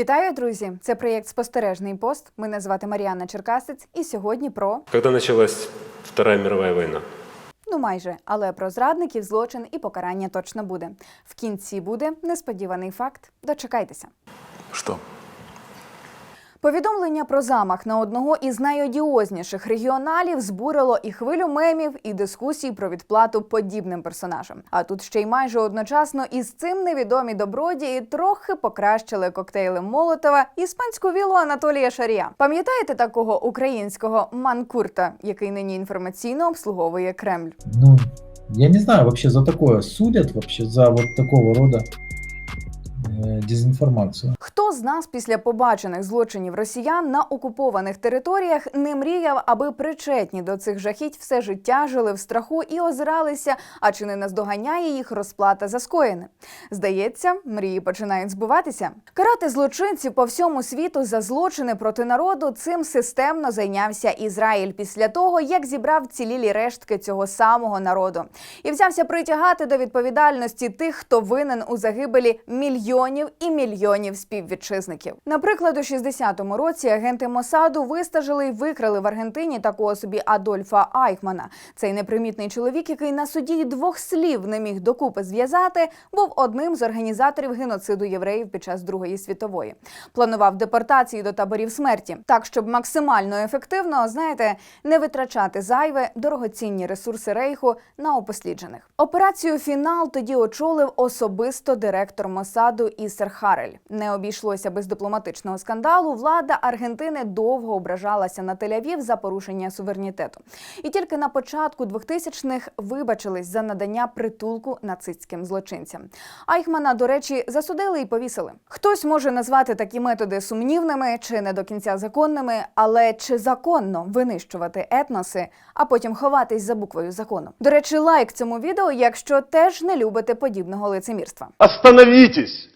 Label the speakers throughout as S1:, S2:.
S1: Вітаю, друзі! Це проєкт Спостережний пост. Мене звати Маріанна Черкасець, і сьогодні про
S2: Когда началась Вторая мировая война?
S1: ну майже, але про зрадників, злочин і покарання точно буде. В кінці буде несподіваний факт. Дочекайтеся.
S3: Что?
S1: Повідомлення про замах на одного із найодіозніших регіоналів збурило і хвилю мемів, і дискусій про відплату подібним персонажам. А тут ще й майже одночасно із цим невідомі добродії трохи покращили коктейлем Молотова іспанську вілу Анатолія Шарія. Пам'ятаєте такого українського манкурта, який нині інформаційно обслуговує Кремль?
S4: Ну, я не знаю, вообще за такое судят, вообще за вот такого рода э, дезинформацию.
S1: Хто з нас після побачених злочинів росіян на окупованих територіях не мріяв, аби причетні до цих жахіть все життя жили в страху і озиралися, а чи не наздоганяє їх розплата за скоєне? Здається, мрії починають збуватися. Карати злочинців по всьому світу за злочини проти народу цим системно зайнявся Ізраїль після того, як зібрав цілілі рештки цього самого народу і взявся притягати до відповідальності тих, хто винен у загибелі мільйонів і мільйонів співвітчизників. Наприклад, у 60-му році агенти Мосаду вистажили й викрали в Аргентині такого собі Адольфа Айхмана. Цей непримітний чоловік, який на суді двох слів не міг докупи зв'язати, був одним з організаторів геноциду євреїв під час Другої світової. Планував депортації до таборів смерті, так щоб максимально ефективно, знаєте, не витрачати зайве дорогоцінні ресурси рейху на упосліджених. Операцію фінал тоді очолив особисто директор Мосаду Ісер Харель. Не обійшлося без дипломатичного скандалу. Влада Аргентини довго ображалася на Тель-Авів за порушення суверенітету. І тільки на початку 2000-х вибачились за надання притулку нацистським злочинцям. Айхмана, до речі, засудили і повісили. Хтось може назвати такі методи сумнівними чи не до кінця законними, але чи законно винищувати етноси, а потім ховатись за буквою закону? До речі, лайк цьому відео, якщо теж не любите подібного лицемірства.
S5: Остановитесь!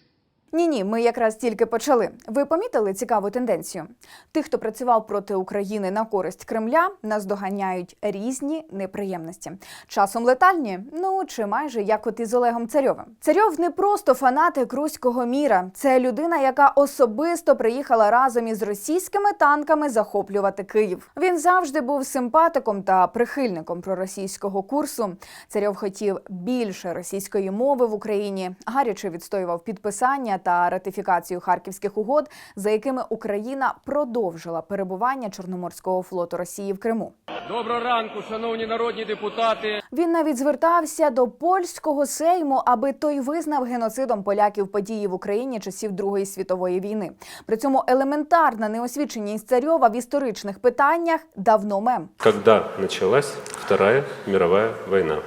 S1: Ні, ні, ми якраз тільки почали. Ви помітили цікаву тенденцію? Тих, хто працював проти України на користь Кремля, наздоганяють різні неприємності. Часом летальні, ну чи майже як от із Олегом Царьовим. Царьов не просто фанатик руського міра. Це людина, яка особисто приїхала разом із російськими танками захоплювати Київ. Він завжди був симпатиком та прихильником проросійського курсу. Царьов хотів більше російської мови в Україні, гаряче відстоював підписання та ратифікацію харківських угод, за якими Україна продовжила перебування Чорноморського флоту Росії в Криму.
S6: Доброго ранку, шановні народні депутати.
S1: Він навіть звертався до польського сейму, аби той визнав геноцидом поляків події в Україні часів Другої світової війни. При цьому елементарна неосвіченість царьова в історичних питаннях давно мем.
S2: Когда началась Вторая мировая война?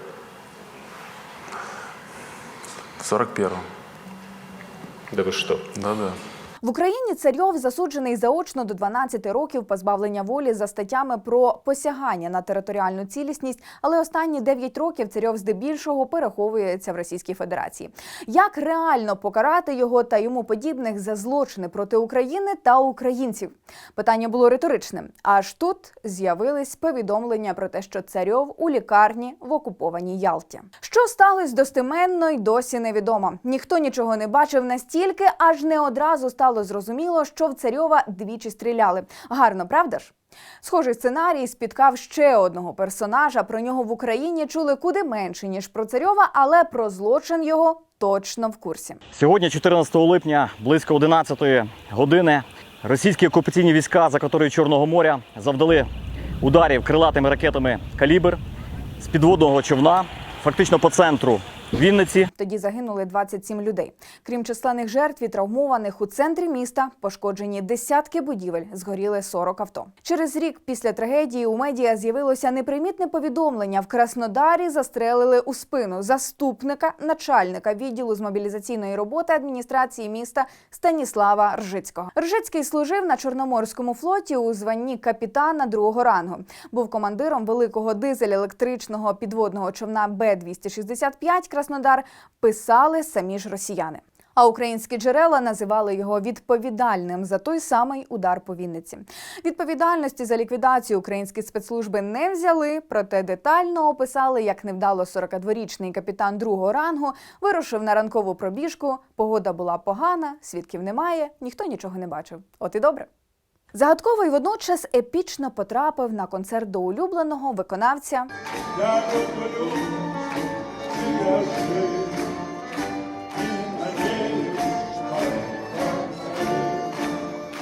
S3: В 41-м.
S2: Да вы что?
S3: Да-да.
S1: В Україні царьов засуджений заочно до 12 років позбавлення волі за статтями про посягання на територіальну цілісність, але останні 9 років царьов здебільшого переховується в Російській Федерації. Як реально покарати його та йому подібних за злочини проти України та українців? Питання було риторичним. Аж тут з'явились повідомлення про те, що царьов у лікарні в окупованій Ялті. Що сталося достеменно й досі невідомо. Ніхто нічого не бачив настільки, аж не одразу стало зрозуміло, що в царьова двічі стріляли. Гарно, правда ж? Схожий сценарій спіткав ще одного персонажа. Про нього в Україні чули куди менше ніж про царьова, але про злочин його точно в курсі.
S7: Сьогодні, 14 липня, близько 11 години, російські окупаційні війська з акваторії Чорного моря завдали ударів крилатими ракетами Калібр з підводного човна, фактично по центру Вінниці.
S1: Тоді загинули 27 людей. Крім численних жертв і травмованих у центрі міста, пошкоджені десятки будівель, згоріли 40 авто. Через рік після трагедії у медіа з'явилося непримітне повідомлення. В Краснодарі застрелили у спину заступника начальника відділу з мобілізаційної роботи адміністрації міста Станіслава Ржицького. Ржицький служив на Чорноморському флоті у званні капітана другого рангу. Був командиром великого дизель-електричного підводного човна Б 265 Краснодар. Писали самі ж росіяни. А українські джерела називали його відповідальним за той самий удар по Вінниці. Відповідальності за ліквідацію українські спецслужби не взяли, проте детально описали, як невдало 42-річний капітан другого рангу вирушив на ранкову пробіжку. Погода була погана, свідків немає, ніхто нічого не бачив. От і добре. Загадковий водночас епічно потрапив на концерт до улюбленого виконавця Lord.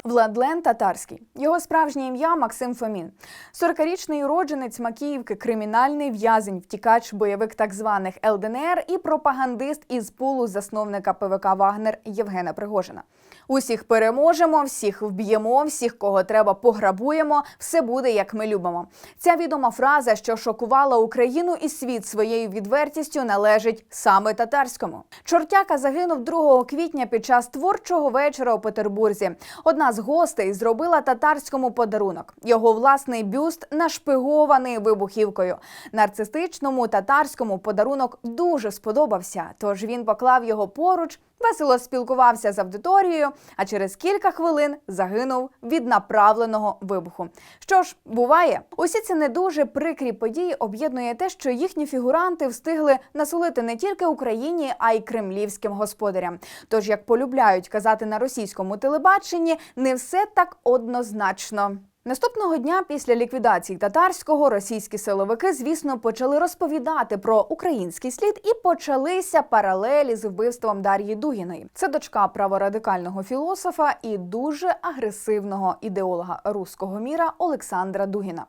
S1: Владлен Татарський. Його справжнє ім'я Максим Фомін. 40-річний уродженець Макіївки, кримінальний в'язень, втікач, бойовик так званих ЛДНР і пропагандист із пулу засновника ПВК Вагнер Євгена Пригожина. Усіх переможемо, всіх вб'ємо, всіх, кого треба, пограбуємо. Все буде як ми любимо. Ця відома фраза, що шокувала Україну і світ своєю відвертістю, належить саме татарському. Чортяка загинув 2 квітня під час творчого вечора у Петербурзі. Одна з гостей зробила татарському подарунок. Його власний бюст нашпигований вибухівкою. Нарцистичному татарському подарунок дуже сподобався, тож він поклав його поруч. Весело спілкувався з аудиторією, а через кілька хвилин загинув від направленого вибуху. Що ж, буває, усі ці не дуже прикрі події об'єднує те, що їхні фігуранти встигли насолити не тільки Україні, а й кремлівським господарям. Тож, як полюбляють казати на російському телебаченні, не все так однозначно. Наступного дня після ліквідації татарського російські силовики, звісно, почали розповідати про український слід і почалися паралелі з вбивством Дар'ї Дугіної. Це дочка праворадикального філософа і дуже агресивного ідеолога руського міра Олександра Дугіна.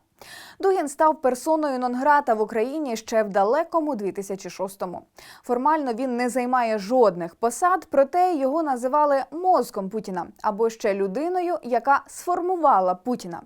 S1: Дугін став персоною нон-грата в Україні ще в далекому 2006-му. Формально він не займає жодних посад, проте його називали мозком Путіна або ще людиною, яка сформувала Путіна.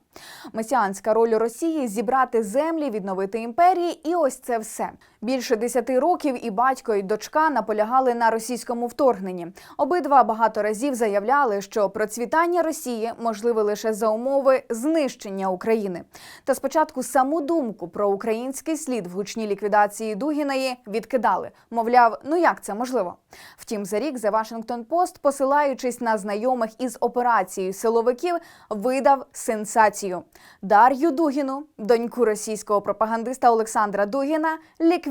S1: Месіанська роль Росії зібрати землі, відновити імперії, і ось це все. Більше десяти років і батько, і дочка наполягали на російському вторгненні. Обидва багато разів заявляли, що процвітання Росії можливе лише за умови знищення України. Та спочатку саму думку про український слід в гучній ліквідації Дугіної відкидали. Мовляв, ну як це можливо? Втім, за рік The Washington Post, посилаючись на знайомих із операцією силовиків, видав сенсацію. Дар'ю Дугіну, доньку російського пропагандиста Олександра Дугіна,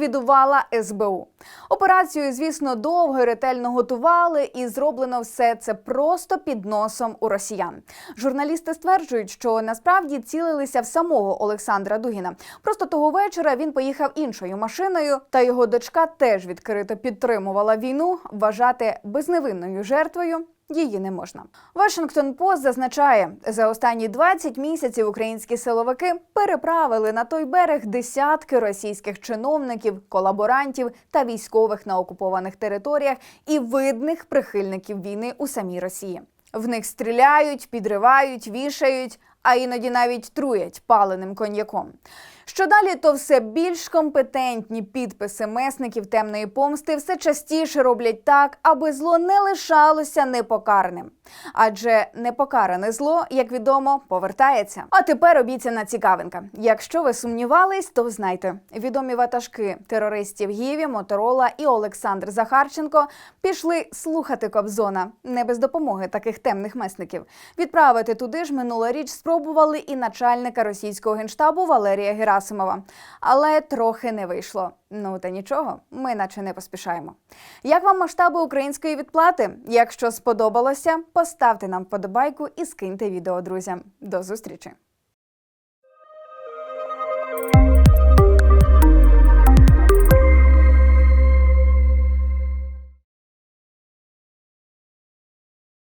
S1: ліквідувала СБУ. Операцію, звісно, довго і ретельно готували, і зроблено все це просто під носом у росіян. Журналісти стверджують, що насправді цілилися в самого Олександра Дугіна. Просто того вечора він поїхав іншою машиною, та його дочка теж відкрито підтримувала війну. Вважати безневинною жертвою її не можна. Вашингтон Пост зазначає, за останні 20 місяців українські силовики переправили на той берег десятки російських чиновників, колаборантів та військових на окупованих територіях і видних прихильників війни у самій Росії. В них стріляють, підривають, вішають, а іноді навіть труять паленим коньяком. Що далі, то все більш компетентні підписи месників темної помсти все частіше роблять так, аби зло не лишалося непокарним. Адже непокаране зло, як відомо, повертається. А тепер обіцяна цікавинка. Якщо ви сумнівались, то знайте, відомі ватажки терористів Гіві, Моторола і Олександр Захарченко пішли слухати Кобзона не без допомоги таких темних месників. Відправити туди ж минула річ спробували і начальника російського генштабу Валерія Герасимова, але трохи не вийшло. Ну та нічого, ми наче не поспішаємо. Як вам масштаби української відплати? Якщо сподобалося, поставте нам вподобайку і скиньте відео друзям. До зустрічі!